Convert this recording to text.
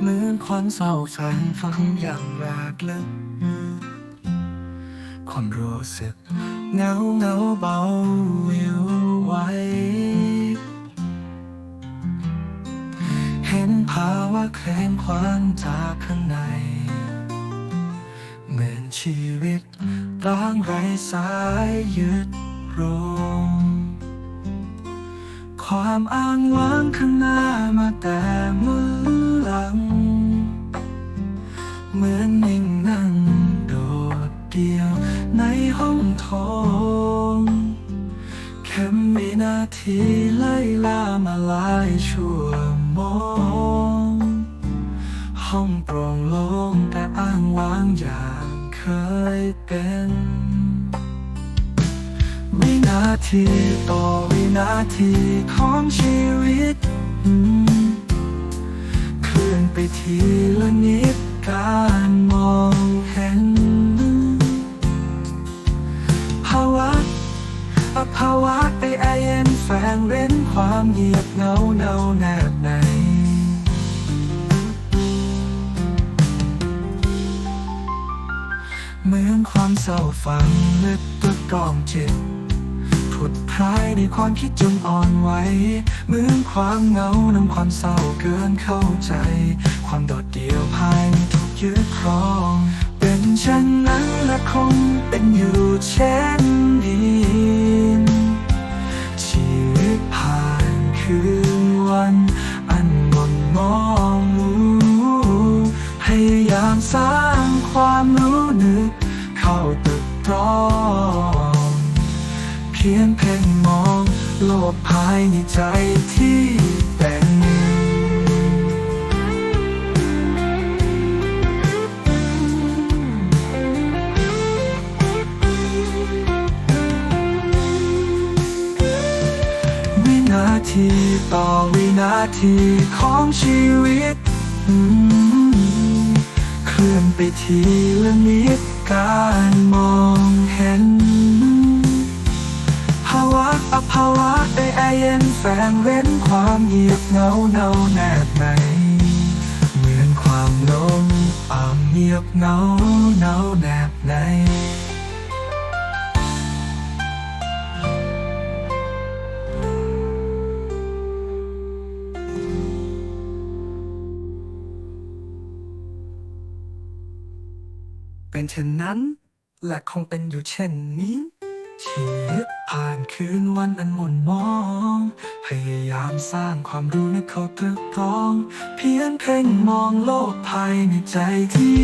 เหมือนควันเศร้าสันฟังอย่างแรกลึกความรู้สึกเงาเงาเบาวิวไว้ เห็นภาวะเคว้งคว้างจากข้างใน เหมือนชีวิตร้างไร้สายยึดโรง ความอ้างว้างข้างหน้ามาแต่มือหลัง เหมือนนิ่งนั่งโดดเดี่ยวในห้องโถงแค่มีนาทีไล่ล่ามาหลายชั่วโมงห้องโปร่งโล่งแต่อ้างว้างอย่างเคยเป็นวินาทีต่อ นาทีของชีวิต เคลื่อนไปทีละนิดการมองเห็น ภาวะอภาวะไอไอเอ็นแฝงเร้นความเงียบเงาเนาแนบในเหมือนความเศร้าฝังลึกตัวกองจิต ผุดพรายในความคิดจนอ่อนไหวเหมือนความเหงานำความเศร้าเกินเข้าใจ ความโดดเดี่ยวภายในถูกยึดครอง เป็นเช่นนั้นและคงเป็นอยู่เช่น เพียงเพ่งมอง โลกภายในใจที่เป็นวินาทีต่อวินาทีของชีวิต เคลื่อนไปทีละนิด งเว้นความเงียบเงาเนาแนบในเหมือนความลมอ่างเงียบเงาเนาแนบในเป็นเช่นนั้น และคงเป็นอยู่เช่นนี้ชีวิตผ่านคืนวันอันหม่นมอง พยายามสร้างความรู้ในเขาตรึกตรอง เพียนเพ่งมองโลกภายในใจที่